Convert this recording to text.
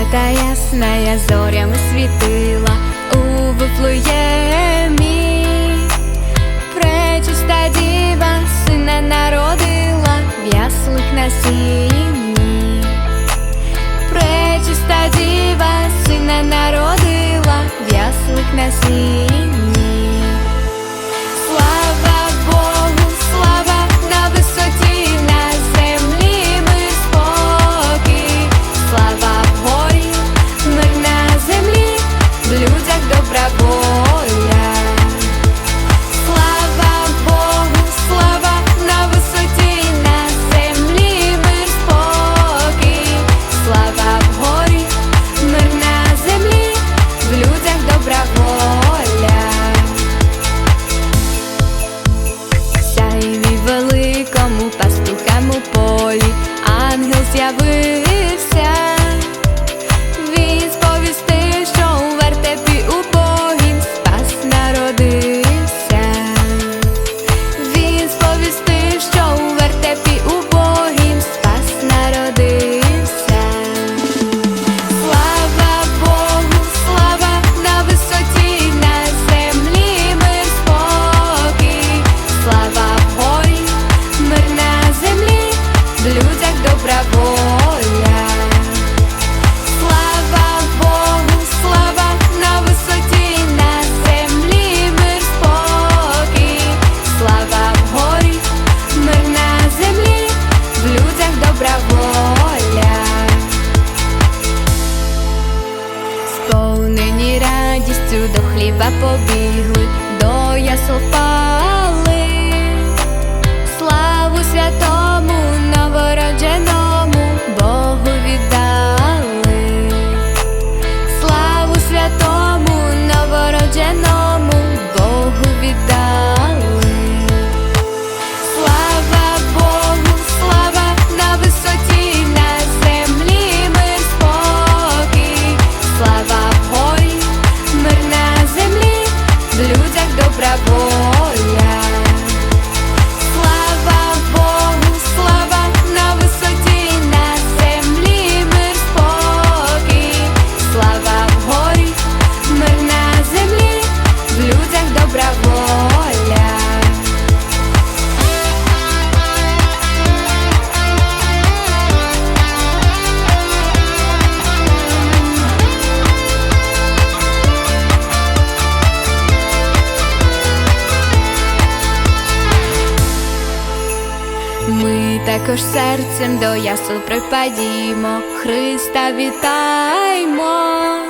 Эта ясна зорями світила у Вифлеємі Пречиста діва сина народила в яслих на сім'ї Пречиста діва радістю до хліба побігли, до ясу впали, славу святого. також серцем до ясу припадімо, Христа вітаймо.